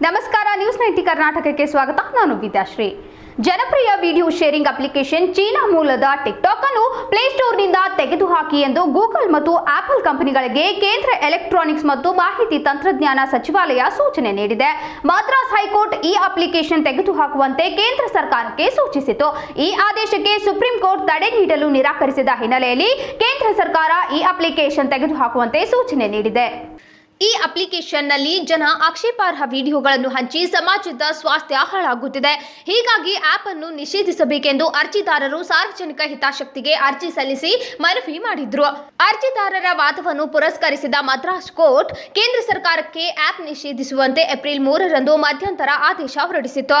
ನಮಸ್ಕಾರ news ninety ಕರ್ನಾಟಕಕ್ಕೆ ಸ್ವಾಗತ ನಾನು ವಿದ್ಯಾಶ್ರೀ ಜನಪ್ರಿಯ ವಿಡಿಯೋ ಶೇರಿಂಗ್ ಅಪ್ಲಿಕೇಶನ್ ಚೀನಾ ಮೂಲದ ಟಿಕ್ಟಾಕ್ ಅನ್ನು ಪ್ಲೇಸ್ಟೋರ್ನಿಂದ ತೆಗೆದುಹಾಕಿ ಎಂದು ಗೂಗಲ್ ಮತ್ತು ಆಪಲ್ ಕಂಪನಿಗಳಿಗೆ ಕೇಂದ್ರ ಎಲೆಕ್ಟ್ರಾನಿಕ್ಸ್ ಮತ್ತು ಮಾಹಿತಿ ತಂತ್ರಜ್ಞಾನ ಸಚಿವಾಲಯ ಸೂಚನೆ ನೀಡಿದೆ. ಮದ್ರಾಸ್ ಹೈಕೋರ್ಟ್ ಈ ಅಪ್ಲಿಕೇಶನ್ ತೆಗೆದುಹಾಕುವಂತೆ ಕೇಂದ್ರ ಸರ್ಕಾರಕ್ಕೆ ಸೂಚಿಸಿತು. ಈ ಆದೇಶಕ್ಕೆ ಸುಪ್ರೀಂ ಕೋರ್ಟ್ ತಡೆ ನೀಡಲು ನಿರಾಕರಿಸಿದ ಹಿನ್ನೆಲೆಯಲ್ಲಿ ಕೇಂದ್ರ ಸರ್ಕಾರ ಈ ಅಪ್ಲಿಕೇಶನ್ ತೆಗೆದುಹಾಕುವಂತೆ ಸೂಚನೆ ನೀಡಿದೆ. ಈ ಅಪ್ಲಿಕೇಶನ್ನಲ್ಲಿ ಜನ ಆಕ್ಷೇಪಾರ್ಹ ವಿಡಿಯೋಗಳನ್ನು ಹಂಚಿ ಸಮಾಜದ ಸ್ವಾಸ್ಥ್ಯ ಹಾಳಾಗುತ್ತಿದೆ. ಹೀಗಾಗಿ ಆಪ್ ಅನ್ನು ನಿಷೇಧಿಸಬೇಕೆಂದು ಅರ್ಜಿದಾರರು ಸಾರ್ವಜನಿಕ ಹಿತಾಸಕ್ತಿಗೆ ಅರ್ಜಿ ಸಲ್ಲಿಸಿ ಮನವಿ ಮಾಡಿದ್ರು. ಅರ್ಜಿದಾರರ ವಾದವನ್ನು ಪುರಸ್ಕರಿಸಿದ ಮದ್ರಾಸ್ ಕೋರ್ಟ್ ಕೇಂದ್ರ ಸರ್ಕಾರಕ್ಕೆ ಆಪ್ ನಿಷೇಧಿಸುವಂತೆ ಏಪ್ರಿಲ್ ಮೂರರಂದು ಮಧ್ಯಂತರ ಆದೇಶ ಹೊರಡಿಸಿತು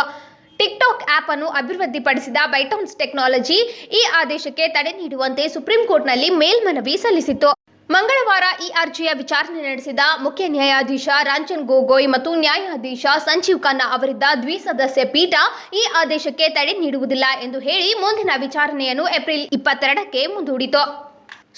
ಟಿಕ್ಟಾಕ್ ಆಪ್ ಅನ್ನು ಅಭಿವೃದ್ಧಿಪಡಿಸಿದ ಬೈಟೌನ್ಸ್ ಟೆಕ್ನಾಲಜಿ ಈ ಆದೇಶಕ್ಕೆ ತಡೆ ನೀಡುವಂತೆ ಸುಪ್ರೀಂ ಕೋರ್ಟ್ನಲ್ಲಿ ಮೇಲ್ಮನವಿ ಸಲ್ಲಿಸಿತು ಮಂಗಳವಾರ ಈ ಅರ್ಜಿಯ ವಿಚಾರಣೆ ನಡೆಸಿದ ಮುಖ್ಯ ನ್ಯಾಯಾಧೀಶ ರಂಜನ್ ಗೊಗೊಯ್ ಮತ್ತು ನ್ಯಾಯಾಧೀಶ ಸಂಜೀವ್ ಖನ್ನಾ ಅವರಿದ್ದ ದ್ವಿಸದಸ್ಯ ಪೀಠ ಈ ಆದೇಶಕ್ಕೆ ತಡೆ ನೀಡುವುದಿಲ್ಲ ಎಂದು ಹೇಳಿ ಮುಂದಿನ ವಿಚಾರಣೆಯನ್ನು ಏಪ್ರಿಲ್ ಇಪ್ಪತ್ತೆರಡಕ್ಕೆ ಮುಂದೂಡಿತು.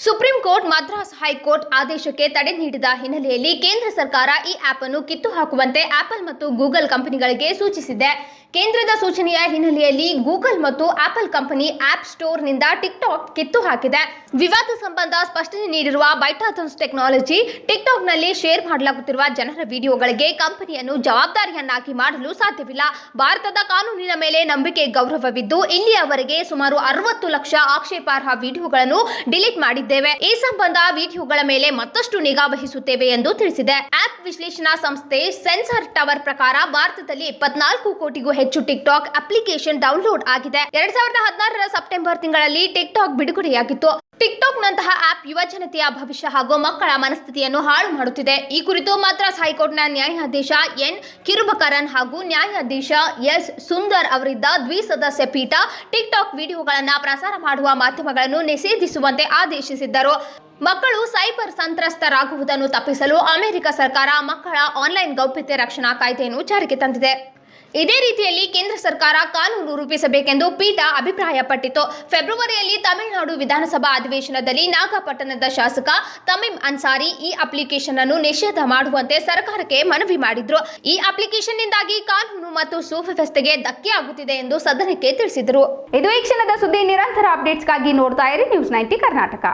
ಸುಪ್ರೀಂ ಕೋರ್ಟ್ ಮದ್ರಾಸ್ ಹೈಕೋರ್ಟ್ ಆದೇಶಕ್ಕೆ ತಡೆ ನೀಡಿದ ಹಿನ್ನೆಲೆಯಲ್ಲಿ ಕೇಂದ್ರ ಸರ್ಕಾರ ಈ ಆಪ್ ಅನ್ನು ಕಿತ್ತು ಹಾಕುವಂತೆ ಆಪಲ್ ಮತ್ತು ಗೂಗಲ್ ಕಂಪನಿಗಳಿಗೆ ಸೂಚಿಸಿದೆ. ಕೇಂದ್ರದ ಸೂಚನೆಯ ಹಿನ್ನೆಲೆಯಲ್ಲಿ ಗೂಗಲ್ ಮತ್ತು ಆಪಲ್ ಕಂಪನಿ ಆಪ್ ಸ್ಟೋರ್ನಿಂದ ಟಿಕ್ಟಾಕ್ ಕಿತ್ತು ಹಾಕಿದೆ. ವಿವಾದ ಸಂಬಂಧ ಸ್ಪಷ್ಟನೆ ನೀಡಿರುವ ಬೈಟಾಥನ್ಸ್ ಟೆಕ್ನಾಲಜಿ, ಟಿಕ್ಟಾಕ್ನಲ್ಲಿ ಶೇರ್ ಮಾಡಲಾಗುತ್ತಿರುವ ಜನರ ವಿಡಿಯೋಗಳಿಗೆ ಕಂಪನಿಯನ್ನು ಜವಾಬ್ದಾರಿಯನ್ನಾಗಿ ಮಾಡಲು ಸಾಧ್ಯವಿಲ್ಲ. ಭಾರತದ ಕಾನೂನಿನ ಮೇಲೆ ನಂಬಿಕೆ ಗೌರವವಿದ್ದು, ಇಲ್ಲಿಯವರೆಗೆ ಸುಮಾರು ಅರವತ್ತು ಲಕ್ಷ ಆಕ್ಷೇಪಾರ್ಹ ವಿಡಿಯೋಗಳನ್ನು ಡಿಲೀಟ್ ಮಾಡಿದ್ದೇವೆ. ಈ ಸಂಬಂಧ ವಿಡಿಯೋಗಳ ಮೇಲೆ ಮತ್ತಷ್ಟು ನಿಗಾ ವಹಿಸುತ್ತೇವೆ ಎಂದು ತಿಳಿಸಿದೆ. ಆಪ್ ವಿಶ್ಲೇಷಣಾ ಸಂಸ್ಥೆ ಸೆನ್ಸಾರ್ ಟವರ್ ಪ್ರಕಾರ ಭಾರತದಲ್ಲಿ ಇಪ್ಪತ್ನಾಲ್ಕು ಕೋಟಿಗೂ ಹೆಚ್ಚು ಟಿಕ್ಟಾಕ್ ಅಪ್ಲಿಕೇಶನ್ ಡೌನ್ಲೋಡ್ ಆಗಿದೆ. ಎರಡ್ ಸಾವಿರದ ಹದಿನಾರರ ಸೆಪ್ಟೆಂಬರ್ ತಿಂಗಳಲ್ಲಿ ಟಿಕ್ಟಾಕ್ ಬಿಡುಗಡೆಯಾಗಿತ್ತು. ಟಿಕ್ಟಾಕ್ ನಂತಹ ಆಪ್ ಯುವ ಜನತೆಯ ಭವಿಷ್ಯ ಹಾಗೂ ಮಕ್ಕಳ ಮನಸ್ಥಿತಿಯನ್ನು ಹಾಳು ಮಾಡುತ್ತಿದೆ. ಈ ಕುರಿತು ಮದ್ರಾಸ್ ಹೈಕೋರ್ಟ್ನ ನ್ಯಾಯಾಧೀಶ ಎನ್. ಕಿರುಬಕರನ್ ಹಾಗೂ ನ್ಯಾಯಾಧೀಶ ಎಸ್. ಸುಂದರ್ ಅವರಿದ್ದ ದ್ವಿಸದಸ್ಯ ಪೀಠ ಟಿಕ್ಟಾಕ್ ವಿಡಿಯೋಗಳನ್ನು ಪ್ರಸಾರ ಮಾಡುವ ಮಾಧ್ಯಮಗಳನ್ನು ನಿಷೇಧಿಸುವಂತೆ ಆದೇಶಿಸಿದ್ದರು. ಮಕ್ಕಳು ಸೈಬರ್ ಸಂತ್ರಸ್ತರಾಗುವುದನ್ನು ತಪ್ಪಿಸಲು ಅಮೆರಿಕ ಸರ್ಕಾರ ಮಕ್ಕಳ ಆನ್ಲೈನ್ ಗೌಪ್ಯತೆ ರಕ್ಷಣಾ ಕಾಯ್ದೆಯನ್ನು ಜಾರಿಗೆ ತಂದಿದೆ. ಇದೇ ರೀತಿಯಲ್ಲಿ ಕೇಂದ್ರ ಸರ್ಕಾರ ಕಾನೂನು ರೂಪಿಸಬೇಕೆಂದು ಪೀಠ ಅಭಿಪ್ರಾಯಪಟ್ಟಿತು ಫೆಬ್ರವರಿಯಲ್ಲಿ ತಮಿಳುನಾಡು ವಿಧಾನಸಭಾ ಅಧಿವೇಶನದಲ್ಲಿ ನಾಗಪಟ್ಟಣದ ಶಾಸಕ ತಮೀಮ್ ಅನ್ಸಾರಿ ಈ ಅಪ್ಲಿಕೇಶನ್ ಅನ್ನು ನಿಷೇಧ ಮಾಡುವಂತೆ ಸರ್ಕಾರಕ್ಕೆ ಮನವಿ ಮಾಡಿದ್ರು. ಈ ಅಪ್ಲಿಕೇಶನ್ನಿಂದಾಗಿ ಕಾನೂನು ಮತ್ತು ಸುವ್ಯವಸ್ಥೆಗೆ ಧಕ್ಕೆ ಆಗುತ್ತಿದೆ ಎಂದು ಸದನಕ್ಕೆ ತಿಳಿಸಿದರು. ಇದು ಈ ಕ್ಷಣದ ಸುದ್ದಿ ನಿರಂತರ ಅಪ್ಡೇಟ್ಸ್ಗಾಗಿ ನೋಡ್ತಾ ಇರಿ ನ್ಯೂಸ್ ನೈಂಟಿ ಕರ್ನಾಟಕ.